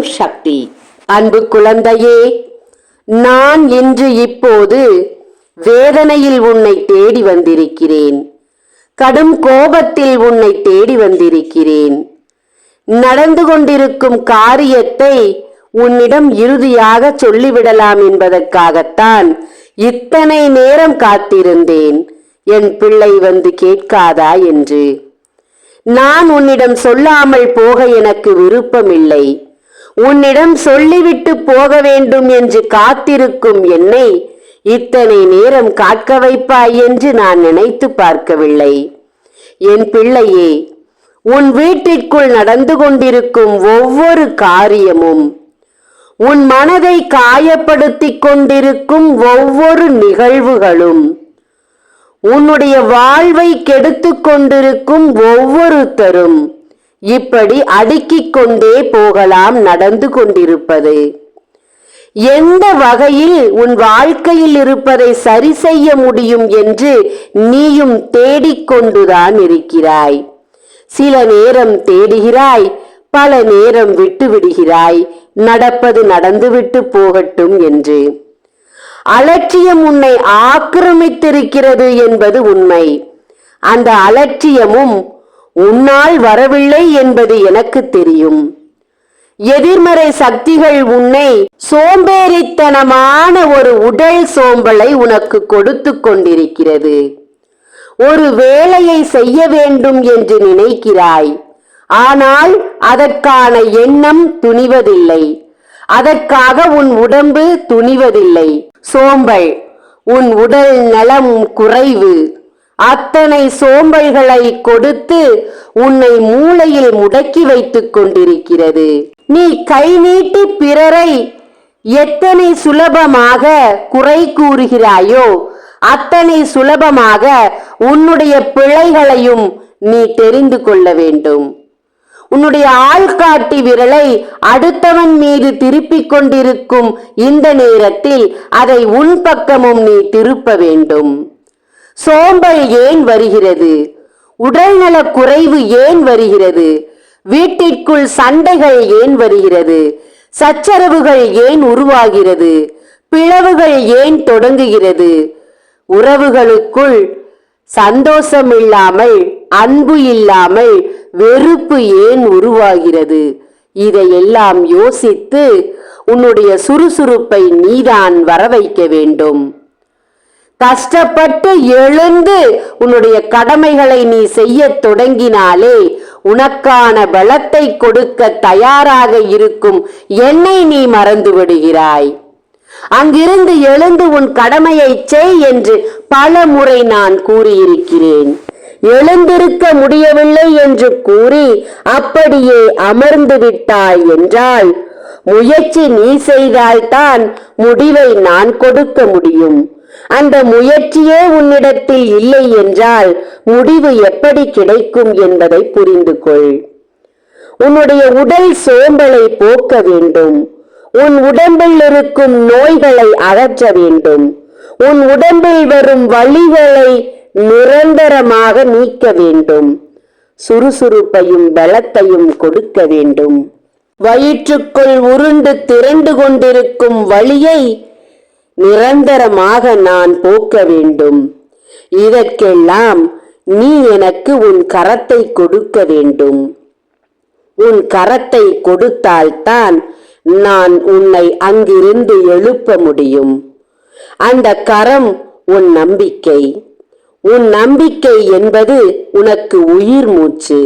ஓம் சக்தி. அன்பு குழந்தையே நான் இன்று இப்போது வேதனையில் உன்னை தேடி வந்திருக்கிறேன். கடும் கோபத்தில் உன்னை தேடி வந்திருக்கிறேன். நடந்து கொண்டிருக்கும் காரியத்தை உன்னிடம் இறுதியாக சொல்லிவிடலாம் என்பதற்காகத்தான் இத்தனை நேரம் காத்திருந்தேன். என் பிள்ளை வந்து கேட்காதா என்று. நான் உன்னிடம் சொல்லாமல் போக எனக்கு விருப்பமில்லை. உன்னிடம் சொல்லிவிட்டு போக வேண்டும் என்று காத்திருக்கும் என்னை இத்தனை நேரம் காக்க வைப்பாய் என்று நான் நினைத்து பார்க்கவில்லை. என் பிள்ளையே உன் வீட்டிற்குள் நடந்து கொண்டிருக்கும் ஒவ்வொரு காரியமும் உன் மனதை காயப்படுத்திக் கொண்டிருக்கும் ஒவ்வொரு நிகழ்வுகளும் உன்னுடைய வாழ்வை கெடுத்துக் கொண்டிருக்கும் ஒவ்வொருத்தரும் இப்படி அடுக்கிக் கொண்டே போகலாம் நடந்து கொண்டிருப்பது. எந்த வகையில் உன் வாழ்க்கையில் இருப்பதை சரி செய்ய முடியும் என்று நீயும் தேடிக்கொண்டுதான் இருக்கிறாய். சில நேரம் தேடுகிறாய் பல நேரம் விட்டுவிடுகிறாய் நடப்பது நடந்துவிட்டு போகட்டும் என்று. அலட்சியம் உன்னை ஆக்கிரமித்திருக்கிறது என்பது உண்மை. அந்த அலட்சியமும் உன்னால் வரவில்லை என்பது எனக்கு தெரியும். எதிர்மறை சக்திகள் உன்னை சோம்பேறித்தனமான ஒரு உடல் சோம்பலை உனக்கு கொடுத்து கொண்டிருக்கிறது. ஒரு வேலையை செய்ய வேண்டும் என்று நினைக்கிறாய். ஆனால் அதற்கான எண்ணம் துணிவதில்லை. அதற்காக உன் உடம்பு துணிவதில்லை. சோம்பல் உன் உடல் நலம் குறைவு. அத்தனை சோம்பல்களை கொடுத்து உன்னை மூளையில் முடக்கி வைத்துக் கொண்டிருக்கிறது. நீ கை நீட்டி பிறரை எத்தனை சுலபமாக குறை கூறுகிறாயோ அத்தனை சுலபமாக உன்னுடைய பிழைகளையும் நீ தெரிந்து கொள்ள வேண்டும். உன்னுடைய ஆள்காட்டி விரலை அடுத்தவன் மீது திருப்பிக் கொண்டிருக்கும் இந்த நேரத்தில் அதை உன் பக்கமும் நீ திருப்ப வேண்டும். சோம்பல் ஏன் வருகிறது? உடல்நல குறைவு ஏன் வருகிறது? வீட்டிற்குள் சண்டைகள் ஏன் வருகிறது? சச்சரவுகள் ஏன் உருவாகிறது? பிளவுகள் ஏன் தொடங்குகிறது? உறவுகளுக்குள் சந்தோஷம் இல்லாமல் அன்பு இல்லாமல் வெறுப்பு ஏன் உருவாகிறது? இதையெல்லாம் யோசித்து உன்னுடைய சுறுசுறுப்பை நீதான் வர வைக்க வேண்டும். கஷ்டப்பட்டு எழுந்து உன்னுடைய கடமைகளை நீ செய்ய தொடங்கினாலே உனக்கான பலத்தை கொடுக்க தயாராக இருக்கும் என்னை நீ மறந்து விடுகிறாய். அங்கிருந்து எழுந்து உன் கடமையை செய் என்று பல முறை நான் கூறியிருக்கிறேன். எழுந்திருக்க முடியவில்லை என்று கூறி அப்படியே அமர்ந்து விட்டாய் என்றால் முயற்சி நீ செய்தால்தான் முடிவை நான் கொடுக்க முடியும். அந்த முயற்சியே உன்னிடத்தில் இல்லை என்றால் முடிவு எப்படி கிடைக்கும் என்பதை புரிந்து கொள் உன்னுடைய உடல் சோம்பலை போக்க வேண்டும். உன் உடம்பில் இருக்கும் நோய்களை அகற்ற வேண்டும். உன் உடம்பில் வரும் வலிகளை நிரந்தரமாக நீக்க வேண்டும். சுறுசுறுப்பையும் பலத்தையும் கொடுக்க வேண்டும். வயிற்றுக்குள் உருண்டு திரண்டு கொண்டிருக்கும் வழியை நிரந்தரமாக நான் போக்க வேண்டும். இதற்கெல்லாம் நீ எனக்கு உன் கரத்தை கொடுக்க வேண்டும். உன் கரத்தை கொடுத்தால்தான் நான் உன்னை அங்கிருந்து எழுப்ப முடியும். அந்த கரம் உன் நம்பிக்கை. உன் நம்பிக்கை என்பது உனக்கு உயிர் மூச்சு.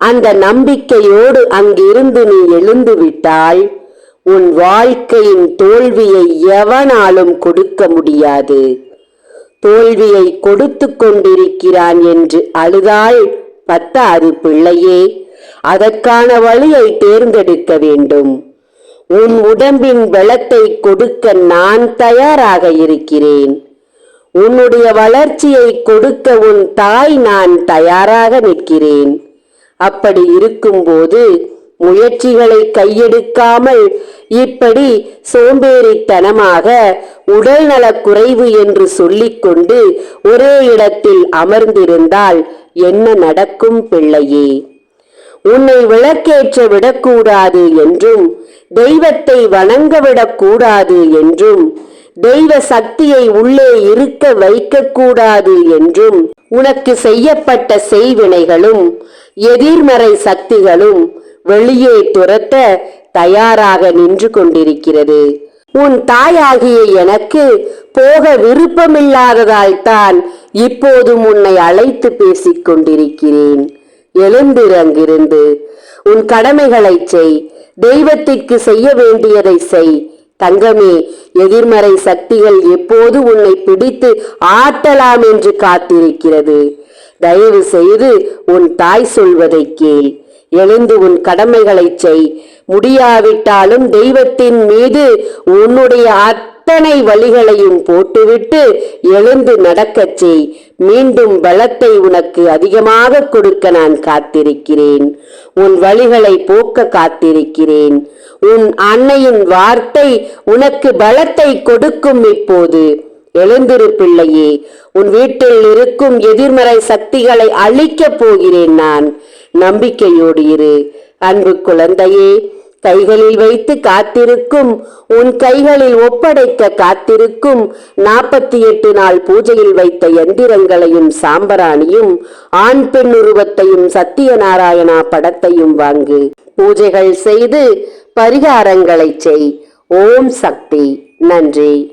அந்த நம்பிக்கையோடு அங்கிருந்து நீ எழுந்துவிட்டால் உன் வாழ்க்கையின் தோல்வியை எவனாலும் கொடுக்க முடியாது. தோல்வியை கொடுத்து கொண்டிருக்கிறான் என்று அழுதாள் பத்தாறு பிள்ளையே அதற்கான வழியை தேர்ந்தெடுக்க வேண்டும். உன் உடம்பின் பலத்தை கொடுக்க நான் தயாராக இருக்கிறேன். உன்னுடைய வளர்ச்சியை கொடுக்க உன் தாய் நான் தயாராக நிற்கிறேன். அப்படி இருக்கும்போது முயற்சிகளை கையெடுக்காமல் இப்படி சோம்பேறித்தனமாக உடல் குறைவு என்று சொல்லிக்கொண்டு ஒரே இடத்தில் அமர்ந்திருந்தால் என்ன நடக்கும் பிள்ளையே? உன்னை விளக்கேற்ற விடக்கூடாது என்றும் தெய்வத்தை வணங்க விடக்கூடாது என்றும் தெய்வ சக்தியை உள்ளே இருக்க வைக்கக்கூடாது என்றும் உனக்கு செய்யப்பட்ட செய்வினைகளும் எதிர்மறை சக்திகளும் வெளியே துரத்த தயாராக நின்று கொண்டிருக்கிறது. உன் தாயாகிய எனக்கு போக விருப்பமில்லாததால் தான் இப்போதும் உன்னை அழைத்து பேசிக் கொண்டிருக்கிறேன். எழுந்திரு அங்கிருந்து உன் கடமைகளைச் செய். தெய்வத்திற்கு செய்ய வேண்டியதை செய். தங்கமே எதிர்மறை சக்திகள் எப்போது உன்னை பிடித்து ஆட்டலாம் என்று காத்திருக்கிறது. தயவு செய்து உன் தாய் சொல்வதை கேள். எழுந்து உன் கடமைகளைச் செய். முடியாவிட்டாலும் தெய்வத்தின் மீது உன்னுடைய அத்தனை வழிகளையும் போட்டுவிட்டு எழுந்து நடக்கச் செய். மீண்டும் பலத்தை உனக்கு அதிகமாக கொடுக்க நான் காத்திருக்கிறேன். உன் வழிகளை போக்க காத்திருக்கிறேன். உன் அன்னையின் வார்த்தை உனக்கு பலத்தை கொடுக்கும் இப்போது. எழுந்திரு பிள்ளையே உன் வீட்டில் இருக்கும் எதிர்மறை சக்திகளை அழிக்கப் போகிறேன் நான். நம்பிக்கையோடு இரு. அன்பு குழந்தையே கைகளில் வைத்து காத்திருக்கும் உன் கைகளில் ஒப்படைக்க காத்திருக்கும் நாற்பத்தி எட்டு நாள் பூஜையில் வைத்த எந்திரங்களையும் சாம்பராணியும் ஆண் பெண் உருவத்தையும் சத்தியநாராயணா படத்தையும் வாங்கு. பூஜைகள் செய்து பரிகாரங்களை செய். ஓம் சக்தி. நன்றி.